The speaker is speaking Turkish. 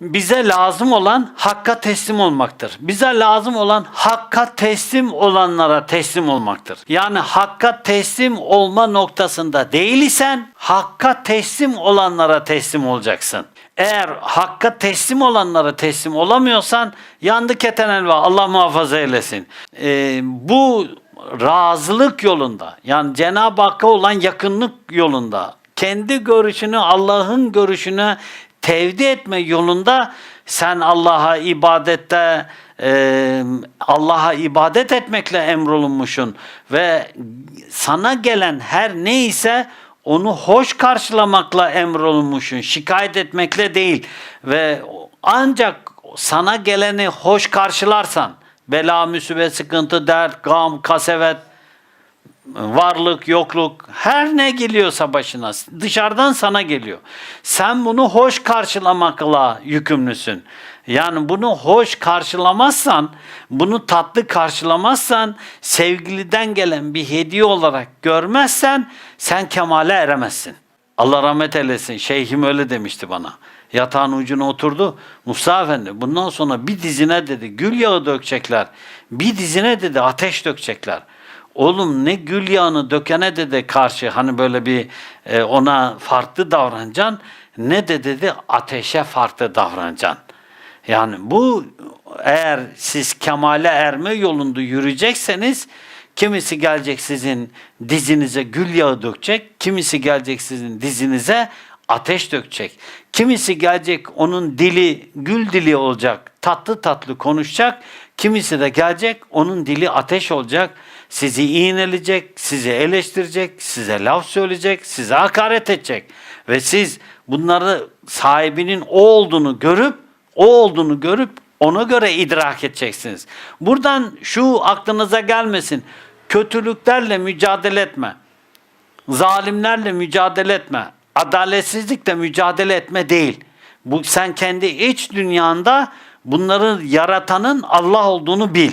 Bize lazım olan hakka teslim olmaktır. Bize lazım olan hakka teslim olanlara teslim olmaktır. Yani hakka teslim olma noktasında değil isen hakka teslim olanlara teslim olacaksın. Eğer hakka teslim olanlara teslim olamıyorsan yandı keten elva Allah muhafaza eylesin. Ee, bu razılık yolunda yani Cenab-ı Hakk'a olan yakınlık yolunda kendi görüşünü Allah'ın görüşüne tevdi etme yolunda sen Allah'a ibadette e, Allah'a ibadet etmekle emrolunmuşsun ve sana gelen her neyse onu hoş karşılamakla emrolunmuşsun. Şikayet etmekle değil ve ancak sana geleni hoş karşılarsan bela, müsibet, sıkıntı, dert, gam, kasevet, varlık, yokluk, her ne geliyorsa başına dışarıdan sana geliyor. Sen bunu hoş karşılamakla yükümlüsün. Yani bunu hoş karşılamazsan, bunu tatlı karşılamazsan, sevgiliden gelen bir hediye olarak görmezsen sen kemale eremezsin. Allah rahmet eylesin. Şeyhim öyle demişti bana. Yatağın ucuna oturdu. Musa Efendi bundan sonra bir dizine dedi gül yağı dökecekler. Bir dizine dedi ateş dökecekler. Oğlum ne gül yağını dökene dedi karşı hani böyle bir e, ona farklı davranacaksın ne de dedi ateşe farklı davranacaksın. Yani bu eğer siz kemale erme yolunda yürüyecekseniz kimisi gelecek sizin dizinize gül yağı dökecek, kimisi gelecek sizin dizinize ateş dökecek. Kimisi gelecek onun dili gül dili olacak, tatlı tatlı konuşacak. Kimisi de gelecek onun dili ateş olacak. Sizi iğneleyecek, sizi eleştirecek, size laf söyleyecek, size hakaret edecek. Ve siz bunları sahibinin o olduğunu görüp, o olduğunu görüp ona göre idrak edeceksiniz. Buradan şu aklınıza gelmesin. Kötülüklerle mücadele etme. Zalimlerle mücadele etme. Adaletsizlikle mücadele etme değil. Bu sen kendi iç dünyanda bunları yaratanın Allah olduğunu bil.